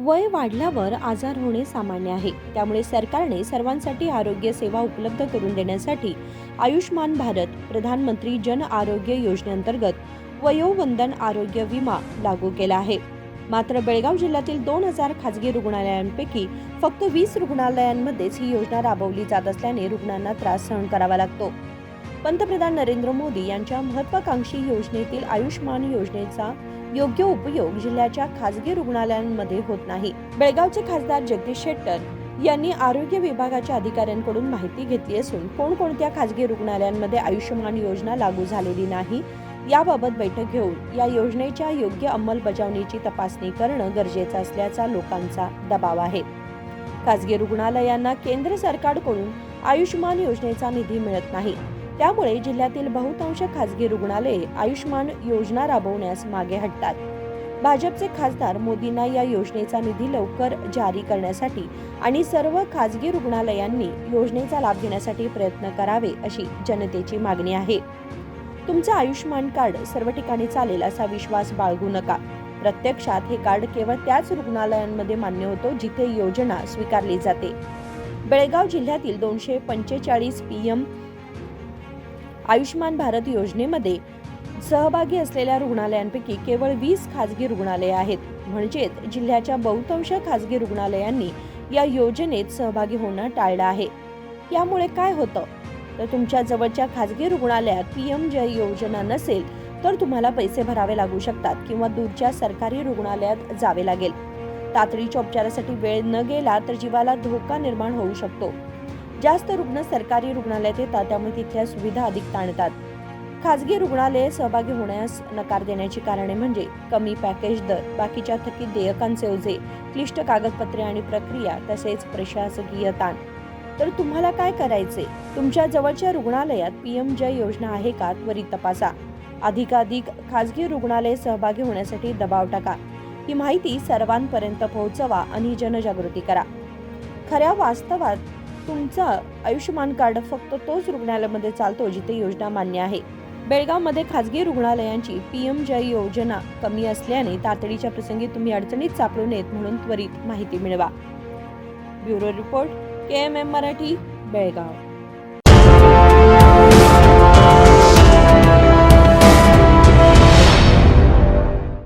वय वाढल्यावर आजार होणे सामान्य आहे. त्यामुळे सरकारने सर्वांसाठी आरोग्य सेवा उपलब्ध करून देण्यासाठी आयुष्मान भारत प्रधानमंत्री जन आरोग्य योजनेअंतर्गत वयोवंदन आरोग्य विमा लागू केला आहे. मात्र बेळगाव जिल्ह्यातील दोन हजार खाजगी रुग्णालयांपैकी फक्त वीस रुग्णालयांमध्येच ही योजना राबवली जात असल्याने रुग्णांना त्रास सहन करावा लागतो. पंतप्रधान नरेंद्र मोदी यांच्या महत्वाकांक्षी योजनेतील आयुष्मान योजनेचा योग्य उपयोग जिल्ह्याच्या खासगी रुग्णालयांमध्ये होत नाही. बेळगावचे खासदार जगदीश शेट्टर यांनी आरोग्य विभागाच्या अधिकाऱ्यांकडून माहिती घेतली असून कोणकोणत्या खासगी रुग्णालयांमध्ये आयुष्यमान योजना लागू झालेली नाही याबाबत बैठक घेऊन या योजनेच्या योग्य अंमलबजावणीची तपासणी करणं गरजेचं असल्याचा लोकांचा दबाव आहे. खासगी रुग्णालयांना केंद्र सरकारकडून आयुष्यमान योजनेचा निधी मिळत नाही. त्यामुळे जिल्ह्यातील बहुतांश खासगी रुग्णालये आयुष्मान योजना राबवण्यास मागे हटतात. भाजपचे खासदार मोदींना या योजनेचा निधी लवकर जारी करण्यासाठी आणि सर्व खासगी रुग्णालयांनी योजनेचा लाभ घेण्यासाठी प्रयत्न करावे अशी जनतेची मागणी आहे. तुमचं आयुष्मान कार्ड सर्व ठिकाणी चालेल असा विश्वास बाळगू नका. प्रत्यक्षात हे कार्ड केवळ त्याच रुग्णालयांमध्ये मान्य होतो जिथे योजना स्वीकारली जाते. बेळगाव जिल्ह्यातील दोनशे पंचेचाळीस पी एम आयुष्मान भारत योजनेमध्ये सहभागी असलेल्या रुग्णालयांपैकी केवळ वीस खाजगी रुग्णालये आहेत. म्हणजेच जिल्ह्याच्या बहुतांश खाजगी रुग्णालयांनी या योजनेत सहभागी होणं टाळलं आहे. यामुळे काय होतं? तर तुमच्या जवळच्या खाजगी रुग्णालयात पी एम जय योजना नसेल तर तुम्हाला पैसे भरावे लागू शकतात किंवा दूरच्या सरकारी रुग्णालयात जावे लागेल. तातडीच्या उपचारासाठी वेळ न गेला तर जीवाला धोका निर्माण होऊ शकतो. जास्त रुग्ण सरकारी रुग्णालयात येतात त्यामुळे तिथल्या सुविधा अधिक ताणतात. खाजगी रुग्णालये सहभागी होण्यास नकार देण्याची कारणे म्हणजे कमी पॅकेज दर बाकीच्या थकीत देयकांचे ओझे क्लिष्ट कागदपत्रे आणि प्रक्रिया तसेच प्रशासकीय ताण. तर तुम्हाला काय करायचे? तुमच्या जवळच्या रुग्णालयात पीएम जय योजना आहे का? त्वरित तपासा. अधिकाधिक खाजगी रुग्णालय सहभागी होण्यासाठी दबाव टाका. ही माहिती सर्वांपर्यंत पोहोचवा आणि जनजागृती करा. खऱ्या वास्तवात तुमचं आयुष्यमान कार्ड फक्त तोच रुग्णालयामध्ये चालतो जिथे योजना मान्य आहे. बेळगावमध्ये खाजगी रुग्णालयांची पी एम जय योजना कमी असल्याने तातडीच्या प्रसंगी तुम्ही अडचणीत सापडू नयेत म्हणून त्वरित माहिती मिळवा. Bureau report K M M Marathi Belgaum.